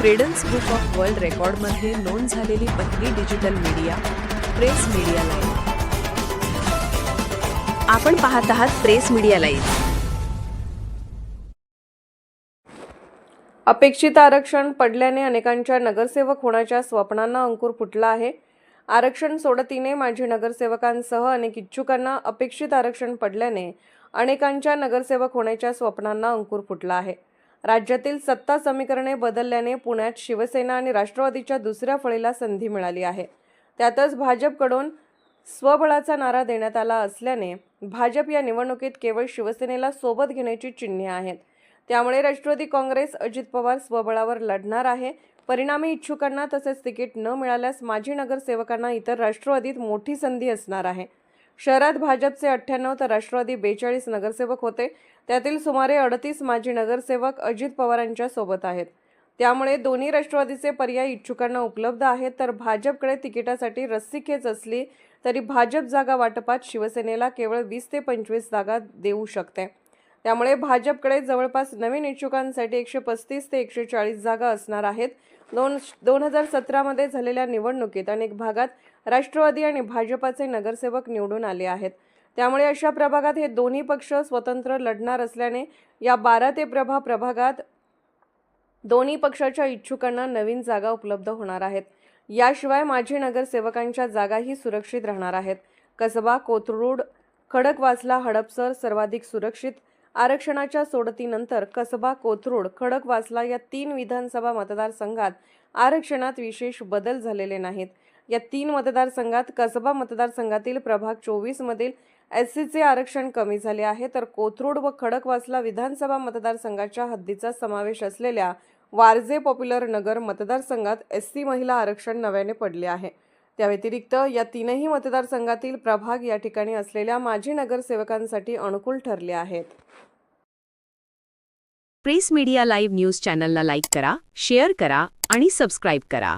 Credence book of world रेकॉर्डमध्ये नोंद झालेली पहिली digital media press media live आपण पाहत आहात प्रेस मीडिया लाईव्ह अपेक्षित आरक्षण पडल्याने अनेकांच्या नगरसेवक होण्याच्या स्वप्नांना अंकुर फुटला आहे. आरक्षण सोडतीने माजी नगरसेवकांसह अनेक इच्छुकांना अपेक्षित आरक्षण पडल्याने अनेकांच्या नगरसेवक होण्याच्या स्वप्नांना अंकुर फुटला आहे. राज्यातील सत्ता समीकरणे बदलल्याने पुण्यात शिवसेना आणि राष्ट्रवादीच्या दुसऱ्या फळीला संधी मिळाली आहे. त्यातच भाजपकडून स्वबळाचा नारा देण्यात आला असल्याने भाजप या निवडणुकीत केवळ शिवसेनेला सोबत घेण्याची चिन्हे आहेत. त्यामुळे राष्ट्रवादी काँग्रेस अजित पवार स्वबळावर लढणार आहे. परिणामी इच्छुकांना तसेच तिकीट न मिळाल्यास माजी नगरसेवकांना इतर राष्ट्रवादीत मोठी संधी असणार आहे. शहरात भाजपचे अठ्ठ्याण्णव तर राष्ट्रवादी बेचाळीस नगरसेवक होते. त्यातील सुमारे अडतीस माजी नगरसेवक अजित पवारांच्या सोबत आहेत. त्यामुळे दोन्ही राष्ट्रवादीचे पर्याय इच्छुकांना उपलब्ध आहेत. तर भाजपकडे तिकिटासाठी रस्सीखेच असली तरी भाजप जागा वाटपात शिवसेनेला केवळ वीस ते पंचवीस जागा देऊ शकते. त्यामुळे भाजपकडे जवळपास नवीन इच्छुकांसाठी एकशे पस्तीस ते एकशे चाळीस जागा असणार आहेत. दोन दोन हजार सतरामध्ये झालेल्या निवडणुकीत अनेक भागात राष्ट्रवादी आणि भाजपाचे नगरसेवक निवडून आले आहेत. त्यामुळे अशा प्रभागात हे दोन्ही पक्ष स्वतंत्र लढणार असल्याने या बारा ते प्रभा प्रभागात दोन्ही पक्षाच्या इच्छुकांना नवीन जागा उपलब्ध होणार आहेत. याशिवाय माजी नगरसेवकांच्या जागाही सुरक्षित राहणार आहेत. कसबा कोथरूड खडकवासला हडपसर सर्वाधिक सुरक्षित आरक्षणाच्या सोडतीनंतर कसबा कोथरूड खडकवासला या तीन विधानसभा मतदारसंघात आरक्षणात विशेष बदल झालेले नाहीत. या तीन मतदारसंघात कसबा मतदारसंघातील प्रभाग चोवीसमधील एस सीचे आरक्षण कमी झाले आहे. तर कोथरूड व खडकवासला विधानसभा मतदारसंघाच्या हद्दीचा समावेश असलेल्या वारजे पॉप्युलर नगर मतदारसंघात एस सी महिला आरक्षण नव्याने पडले आहे. त्या व्यतिरिक्त या तीनही मतदारसंघातील प्रभाग या ठिकाणी असलेल्या माजी नगरसेवकांसाठी अनुकूल ठरले आहेत. प्रेस मीडिया लाईव्ह न्यूज चॅनलला लाईक करा शेअर करा आणि सबस्क्राईब करा.